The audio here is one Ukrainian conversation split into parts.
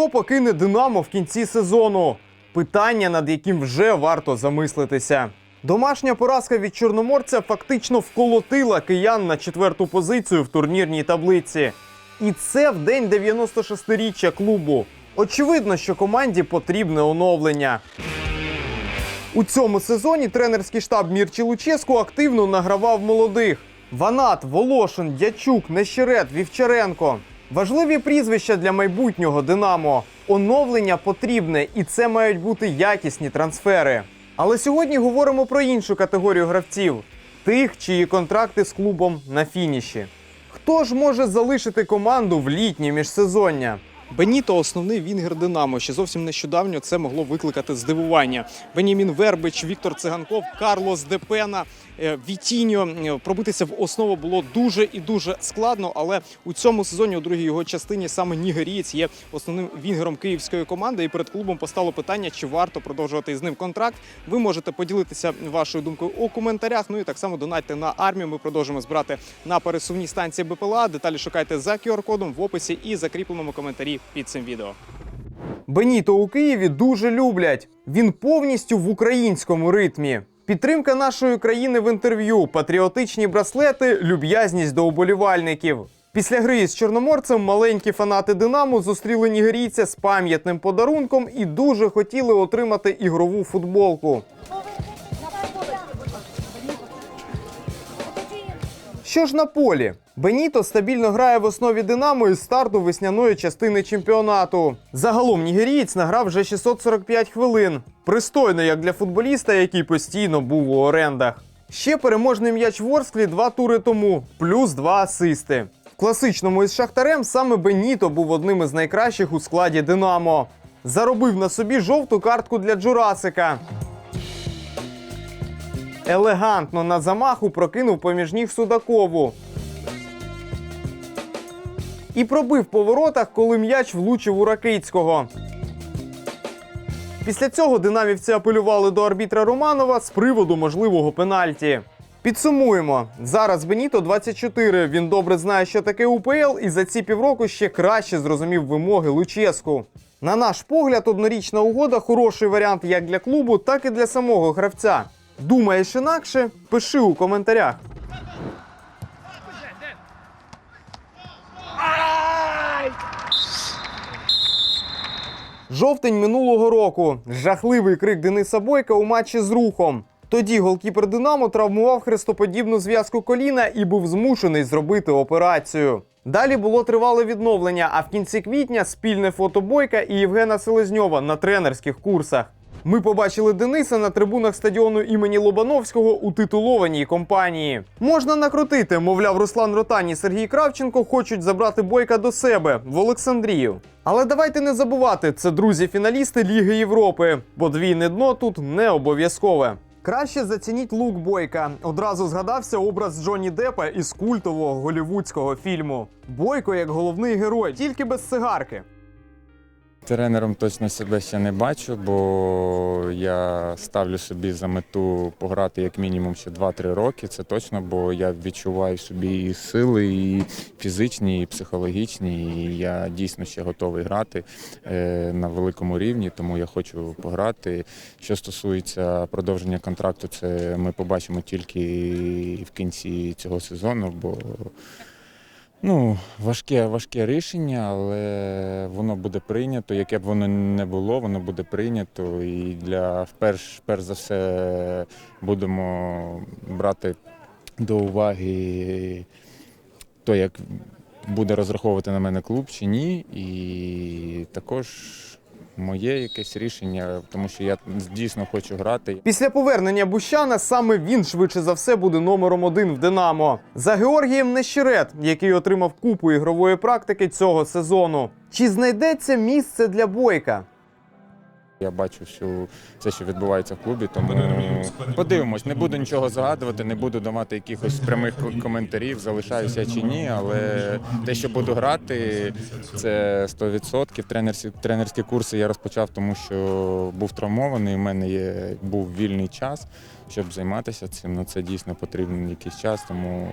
Хто покине Динамо в кінці сезону? Питання, над яким вже варто замислитися. Домашня поразка від чорноморця фактично вколотила киян на четверту позицію в турнірній таблиці. І це в день 96-річчя клубу. Очевидно, що команді потрібне оновлення. У цьому сезоні тренерський штаб Мірчі Луческу активно награвав молодих: Ванат, Волошин, Дячук, Нещерет, Вівчаренко. Важливі прізвища для майбутнього Динамо. Оновлення потрібне, і це мають бути якісні трансфери. Але сьогодні говоримо про іншу категорію гравців: тих, чиї контракти з клубом на фініші. Хто ж може залишити команду в літнє міжсезоння? Беніто основний вінгер Динамо. Ще зовсім нещодавно це могло викликати здивування. Бенімін Вербич, Віктор Циганков, Карлос Депена, е, Вітіньо. Е, Пробитися в основу було дуже і дуже складно. Але у цьому сезоні, у другій його частині, саме нігерієць є основним вінгером київської команди. І перед клубом постало питання, чи варто продовжувати з ним контракт. Ви можете поділитися вашою думкою у коментарях. Ну і так само донатьте на армію. Ми продовжимо збирати на пересувні станції БПЛА. Деталі шукайте за QR-кодом в описі і закріпленому коментарі під цим відео. Беніто у Києві дуже люблять. Він повністю в українському ритмі. Підтримка нашої країни в інтерв'ю, патріотичні браслети, люб'язність до уболівальників. Після гри із чорноморцем маленькі фанати Динамо зустріли нігерійця з пам'ятним подарунком і дуже хотіли отримати ігрову футболку. Що ж на полі? Беніто стабільно грає в основі Динамо із старту весняної частини чемпіонату. Загалом нігерієць награв вже 645 хвилин. Пристойно як для футболіста, який постійно був у орендах. Ще переможний м'яч Ворсклі два тури тому, плюс два асисти. В класичному із Шахтарем саме Беніто був одним із найкращих у складі Динамо. Заробив на собі жовту картку для Джурасика. Елегантно на замаху прокинув поміж ніг Судакову. І пробив по воротах, коли м'яч влучив у Ракицького. Після цього динамівці апелювали до арбітра Романова з приводу можливого пенальті. Підсумуємо. Зараз Беніто 24. Він добре знає, що таке УПЛ, і за ці півроку ще краще зрозумів вимоги Луческу. На наш погляд, однорічна угода хороший варіант як для клубу, так і для самого гравця. Думаєш інакше? Пиши у коментарях. Жовтень минулого року. Жахливий крик Дениса Бойка у матчі з рухом. Тоді голкіпер Динамо травмував хрестоподібну зв'язку коліна і був змушений зробити операцію. Далі було тривале відновлення, а в кінці квітня спільне фото Бойка і Євгена Селезньова на тренерських курсах. Ми побачили Дениса на трибунах стадіону імені Лобановського у титулованій компанії. Можна накрутити, мовляв, Руслан Ротань і Сергій Кравченко хочуть забрати бойка до себе в Олександрію. Але давайте не забувати, це друзі-фіналісти Ліги Європи. Подвійне дно тут не обов'язкове. Краще зацініть лук Бойка. Одразу згадався образ Джонні Деппа із культового голівудського фільму. Бойко як головний герой, тільки без цигарки. Тренером точно себе ще не бачу, бо я ставлю собі за мету пограти як мінімум ще 2-3 роки. Це точно, бо я відчуваю собі і сили, і фізичні, і психологічні. І я дійсно ще готовий грати е, на великому рівні, тому я хочу пограти. Що стосується продовження контракту, це ми побачимо тільки в кінці цього сезону, бо Ну, важке, важке рішення, але воно буде прийнято. Яке б воно не було, воно буде прийнято. І для перш, перш за все будемо брати до уваги то, як буде розраховувати на мене клуб чи ні. І також моє якесь рішення, тому що я дійсно хочу грати. Після повернення Бущана саме він швидше за все буде номером один в Динамо. За Георгієм Нещерет, який отримав купу ігрової практики цього сезону. Чи знайдеться місце для бойка? Я бачу, що це, що відбувається в клубі, тому подивимось. Не буду нічого загадувати, не буду давати якихось прямих коментарів, залишаюся чи ні. Але те, що буду грати, це 100%. Тренерські, тренерські курси я розпочав, тому що був травмований. У мене є був вільний час, щоб займатися цим. Ну це дійсно потрібен якийсь час. Тому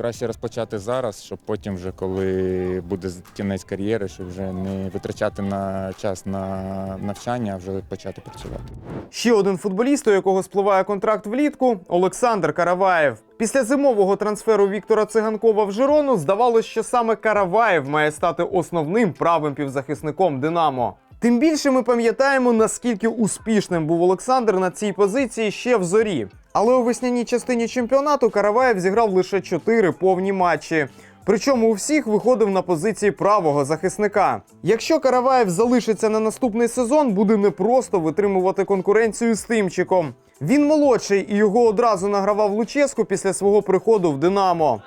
краще розпочати зараз, щоб потім, вже коли буде кінець кар'єри, щоб вже не витрачати на час на навчання, а вже почати працювати. Ще один футболіст, у якого спливає контракт влітку Олександр Караваєв. Після зимового трансферу Віктора Циганкова в Жирону здавалось, що саме Караваєв має стати основним правим півзахисником Динамо. Тим більше ми пам'ятаємо, наскільки успішним був Олександр на цій позиції ще в зорі. Але у весняній частині чемпіонату Караваєв зіграв лише 4 повні матчі. Причому у всіх виходив на позиції правого захисника. Якщо Караваєв залишиться на наступний сезон, буде непросто витримувати конкуренцію з Тимчиком. Він молодший і його одразу награвав Луческу після свого приходу в Динамо.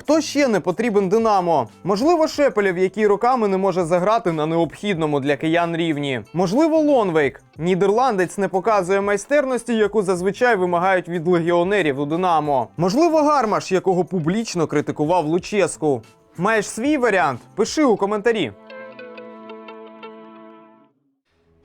Хто ще не потрібен Динамо? Можливо, Шепелєв, який роками не може заграти на необхідному для киян рівні. Можливо, Лонвейк. Нідерландець не показує майстерності, яку зазвичай вимагають від легіонерів у Динамо. Можливо, Гармаш, якого публічно критикував Луческу. Маєш свій варіант? Пиши у коментарі.